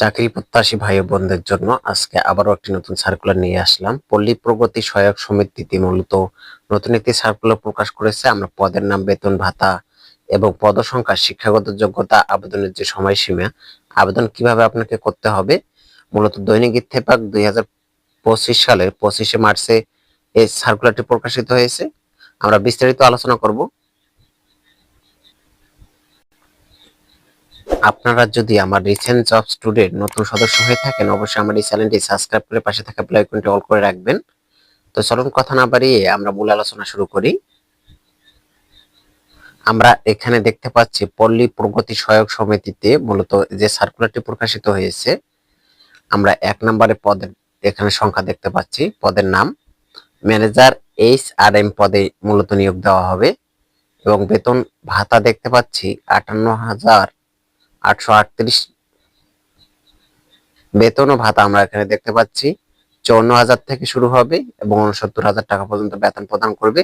চাকরি প্রত্যাশী ভাই বোনদের জন্য আজকে আবারও একটি নতুন সার্কুলার নিয়ে আসলাম। পল্লী প্রগতি সহায়ক সমিতিতে মূলত নতুন একটি সার্কুলার প্রকাশ করেছে। আমরা পদের নাম বেতন ভাতা এবং পদসংখ্যা, শিক্ষাগত যোগ্যতা, আবেদনের যে সময়সীমা, আবেদন কীভাবে আপনাকে করতে হবে? মূলত দৈনিক ইত্তেফাক দুই হাজার পঁচিশ সালের পঁচিশে মার্চে এই সার্কুলারটি প্রকাশিত হয়েছে। আমরা বিস্তারিত আলোচনা করব। আপনারা যদি আমার রিসেন্ট জব স্টুডেন্ট নতুন সদস্য হয়ে থাকেন, অবশ্যই আমার এই চ্যানেলটি সাবস্ক্রাইব করে পাশে থাকা বেল আইকনটি অল করে রাখবেন। তো চলুন কথা না বাড়িয়ে আমরা মূল আলোচনা শুরু করি। আমরা এখানে দেখতে পাচ্ছি পল্লী প্রগতি সহায়ক সমিতিতে মূলত যে সার্কুলারটি প্রকাশিত হয়েছে, আমরা এক নম্বরে পদের এখানে সংখ্যা দেখতে পাচ্ছি। পদের নাম ম্যানেজার এইচ আর এম পদে মূলত নিয়োগ দেওয়া হবে এবং বেতন ভাতা দেখতে পাচ্ছি আটান্ন হাজার আটশো আটত্রিশ বেতন ও ভাতা আমরা এখানে দেখতে পাচ্ছি। চৌন্ন হাজার থেকে শুরু হবে এবং উনসত্তর হাজার টাকা পর্যন্ত বেতন প্রদান করবে।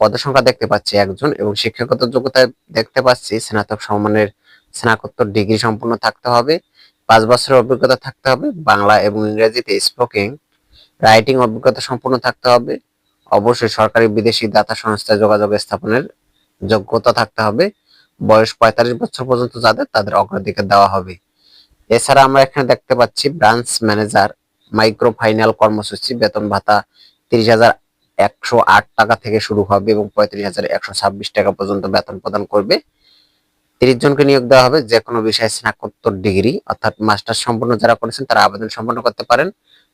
পদের সংখ্যা দেখতে পাচ্ছি একজন এবং শিক্ষাগত যোগ্যতায় দেখতে পাচ্ছি স্নাতক সম্মানের স্নাতকোত্তর ডিগ্রি সম্পূর্ণ থাকতে হবে। পাঁচ বছরের অভিজ্ঞতা থাকতে হবে, বাংলা এবং ইংরেজিতে স্পোকিং, রাইটিং অভিজ্ঞতা সম্পূর্ণ থাকতে হবে। অবশ্যই সরকারি বিদেশি দাতা সংস্থায় যোগাযোগ স্থাপনের যোগ্যতা থাকতে হবে। বয়স পঁয়তাল্লিশ বছর পর্যন্ত যাদের, তাদের অগ্রাধিকার দেওয়া হবে। এছাড়া আমরা এখানে দেখতে পাচ্ছি ব্রাঞ্চ ম্যানেজার মাইক্রো ফাইনাল কর্মসূচি, বেতন ভাতা তিরিশ হাজার একশো আট টাকা থেকে শুরু হবে এবং পঁয়ত্রিশ হাজার একশো ছাব্বিশ টাকা পর্যন্ত বেতন প্রদান করবে। তিরিশ জনকে নিয়োগ দেওয়া হবে যে কোনো বিষয়ে স্নাতকোত্তর ডিগ্রি, অর্থাৎ মাস্টার সম্পন্ন যারা করেছেন, তারা আবেদন সম্পন্ন করতে পারেন।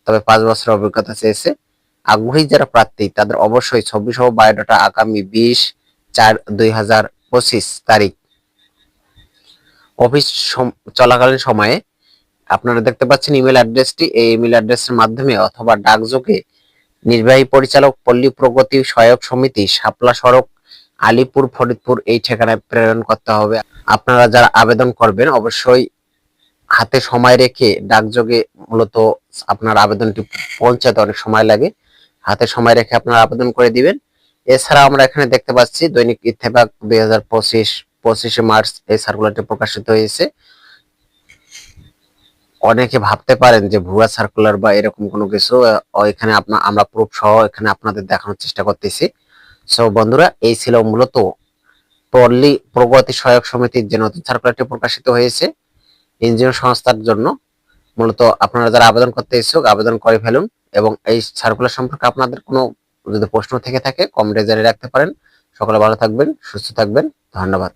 তবে পাঁচ বছরের অভিজ্ঞতা চেয়েছে। আগ্রহী যারা প্রার্থী, তাদের অবশ্যই ছবি সহ বায়োডাটা আগামী বিশ চার দুই হাজার পঁচিশ তারিখ অফিস চলাকালীন সময়ে আপনারা দেখতে পাচ্ছেন ইমেল অ্যাড্রেসটি। এই ইমেল অ্যাড্রেসের মাধ্যমে অথবা ডাকযোগে নির্বাহী পরিচালক পল্লী প্রগতি সহায়ক সমিতি শাপলা সড়ক, আলিপুর, ফরিদপুর এই ঠিকানায় প্রেরণ করতে হবে। আপনারা যারা আবেদন করবেন, অবশ্যই হাতে সময় রেখে ডাকযোগে মূলত আপনার আবেদনটি পৌঁছাতে অনেক সময় লাগে। হাতে সময় রেখে আপনারা আবেদন করে দিবেন। এছাড়া আমরা এখানে দেখতে পাচ্ছি দৈনিক ইত্তেফাক দুই হাজার পঁচিশ মার্চ এই সার্কুলারটি প্রকাশিত হয়েছে। অনেকে ভাবতে পারেন যে ভুয়া সার্কুলার বা এরকম কোনো কিছু এখানে আপনার আমরা প্রুফ সহ এখানে আপনাদের দেখানোর চেষ্টা করতেছি। সো বন্ধুরা, এই ছিল মূলত পল্লী প্রগতি সহায়ক সমিতির যে নতুন সার্কুলারটি প্রকাশিত হয়েছে এনজিও সংস্থার জন্য। মূলত আপনারা যারা আবেদন করতে ইচ্ছুক আবেদন করে ফেলুন এবং এই সার্কুলার সম্পর্কে আপনাদের কোনো যদি প্রশ্ন থেকে থাকে কমেন্টে জানিয়ে রাখতে পারেন। সকলে ভালো থাকবেন, সুস্থ থাকবেন। ধন্যবাদ।